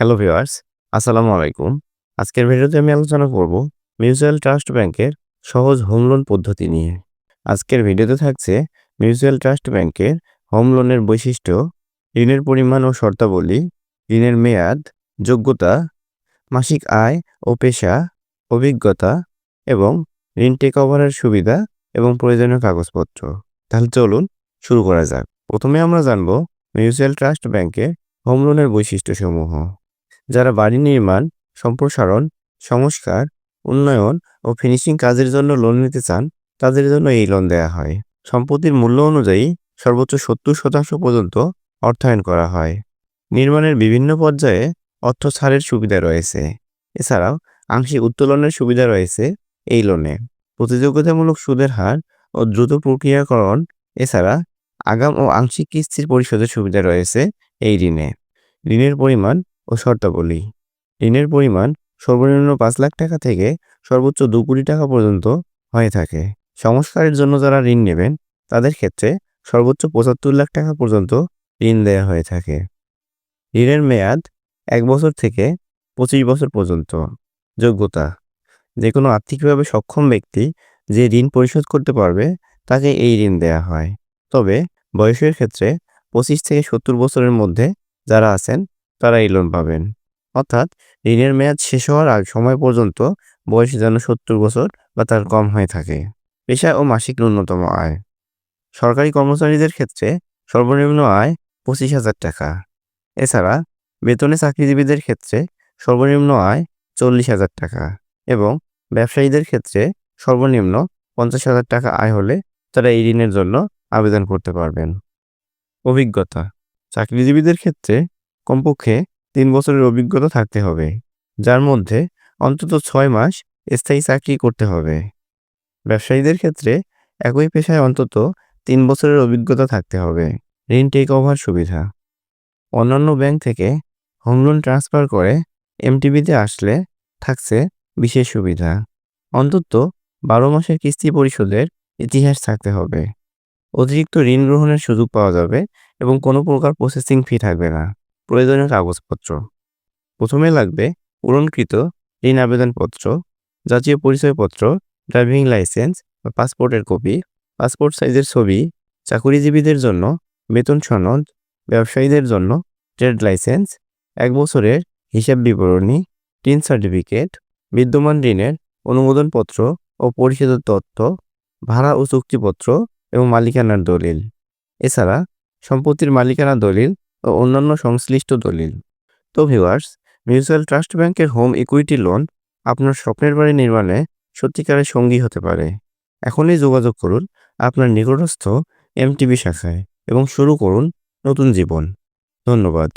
Hello viewers আসসালামু আলাইকুম। আজকের ভিডিওতে আমি আলোচনা করব মিউচুয়াল ট্রাস্ট ব্যাংকের সহজ হোম লোন পদ্ধতি নিয়ে। আজকের ভিডিওতে থাকছে মিউচুয়াল ট্রাস্ট ব্যাংকের হোম লোনের বৈশিষ্ট্য, ঋণের পরিমাণ ও শর্তাবলী, ঋণের মেয়াদ, যোগ্যতা, মাসিক আয় ও পেশা, অভিজ্ঞতা এবং ঋণ টেক ওভারের সুবিধা এবং প্রয়োজনীয় কাগজপত্র। তাহলে চলুন শুরু করা যাক। প্রথমে আমরা জানব মিউচুয়াল ট্রাস্ট ব্যাংকের হোম লোনের বৈশিষ্ট্যসমূহ। যারা বাড়ি নির্মাণ, সম্প্রসারণ, সংস্কার, উন্নয়ন ও ফিনিশিং কাজের জন্য লোন নিতে চান, তাদের জন্য এই লোন দেওয়া হয়। সম্পত্তির মূল্য অনুযায়ী সর্বোচ্চ সত্তর শতাংশ পর্যন্ত অর্থায়ন করা হয়। নির্মাণের বিভিন্ন পর্যায়ে অর্থ ছাড়ের সুবিধা রয়েছে। এছাড়াও আংশিক উত্তোলনের সুবিধা রয়েছে এই লোনে প্রতিযোগিতামূলক সুদের হার ও দ্রুত প্রক্রিয়াকরণ, এছাড়া আগাম ও আংশিক কিস্তির পরিশোধের সুবিধা রয়েছে এই ঋণে। ঋণের পরিমাণ ও শর্তাবলী। ঋণের পরিমাণ সর্বনিম্ন পাঁচ লাখ টাকা থেকে সর্বোচ্চ দু কোটি টাকা পর্যন্ত হয়ে থাকে। সংস্কারের জন্য যারা ঋণ নেবেন, তাদের ক্ষেত্রে সর্বোচ্চ পঁচাত্তর লাখ টাকা পর্যন্ত ঋণ দেওয়া হয়ে থাকে। ঋণের মেয়াদ এক বছর থেকে পঁচিশ বছর পর্যন্ত। যোগ্যতা যে কোনো আর্থিকভাবে সক্ষম ব্যক্তি যে ঋণ পরিশোধ করতে পারবে, তাকে এই ঋণ দেওয়া হয়। তবে বয়সের ক্ষেত্রে পঁচিশ থেকে সত্তর বছরের মধ্যে যারা আছেন তারা এই লোন পাবেন। অর্থাৎ ঋণের মেয়াদ শেষ হওয়ার আগ সময় পর্যন্ত বয়স যেন সত্তর বছর বা তার কম হয়ে থাকে। পেশা ও মাসিক ন্যূনতম আয়। সরকারি কর্মচারীদের ক্ষেত্রে সর্বনিম্ন আয় পঁচিশ হাজার টাকা। এছাড়া বেতনে চাকরিজীবীদের ক্ষেত্রে সর্বনিম্ন আয় চল্লিশ হাজার টাকা এবং ব্যবসায়ীদের ক্ষেত্রে সর্বনিম্ন পঞ্চাশ হাজার টাকা আয় হলে তারা এই ঋণের জন্য আবেদন করতে পারবেন। অভিজ্ঞতা। চাকরিজীবীদের ক্ষেত্রে কমপক্ষে তিন বছরের অভিজ্ঞতা থাকতে হবে, যার মধ্যে অন্তত ছয় মাস স্থায়ী চাকরি করতে হবে। ব্যবসায়ীদের ক্ষেত্রে একই পেশায় অন্তত তিন বছরের অভিজ্ঞতা থাকতে হবে। ঋণ টেক ওভার সুবিধা। অন্যান্য ব্যাংক থেকে হোম লোন ট্রান্সফার করে এমটিবিতে আসলে থাকছে বিশেষ সুবিধা। অন্তত বারো মাসের কিস্তি পরিশোধের ইতিহাস থাকতে হবে। অতিরিক্ত ঋণ গ্রহণের সুযোগ পাওয়া যাবে এবং কোনো প্রকার প্রসেসিং ফি থাকবে না। প্রয়োজনীয় কাগজপত্র। প্রথমে লাগবে পূরণকৃত ঋণ আবেদনপত্র, জাতীয় পরিচয়পত্র, ড্রাইভিং লাইসেন্স বা পাসপোর্টের কপি, পাসপোর্ট সাইজের ছবি, চাকুরিজীবীদের জন্য বেতন সনদ, ব্যবসায়ীদের জন্য ট্রেড লাইসেন্স, এক বছরের হিসাব বিবরণী ঋণ সার্টিফিকেট, বিদ্যমান ঋণের অনুমোদনপত্র ও পরিশোধের তথ্য, ভাড়া ও চুক্তিপত্র এবং মালিকানার দলিল। এছাড়া সম্পত্তির মালিকানা দলিল ও অন্যান্য সংশ্লিষ্ট দলিল। তো ভিউয়ার্স মিউচুয়াল ট্রাস্ট ব্যাংকের হোম ইকুইটি লোন আপনার স্বপ্নের বাড়ি নির্মাণে সত্যিকারের সঙ্গী হতে পারে। এখনই যোগাযোগ করুন আপনার নিকটস্থ এমটিবি শাখায় এবং শুরু করুন নতুন জীবন। ধন্যবাদ।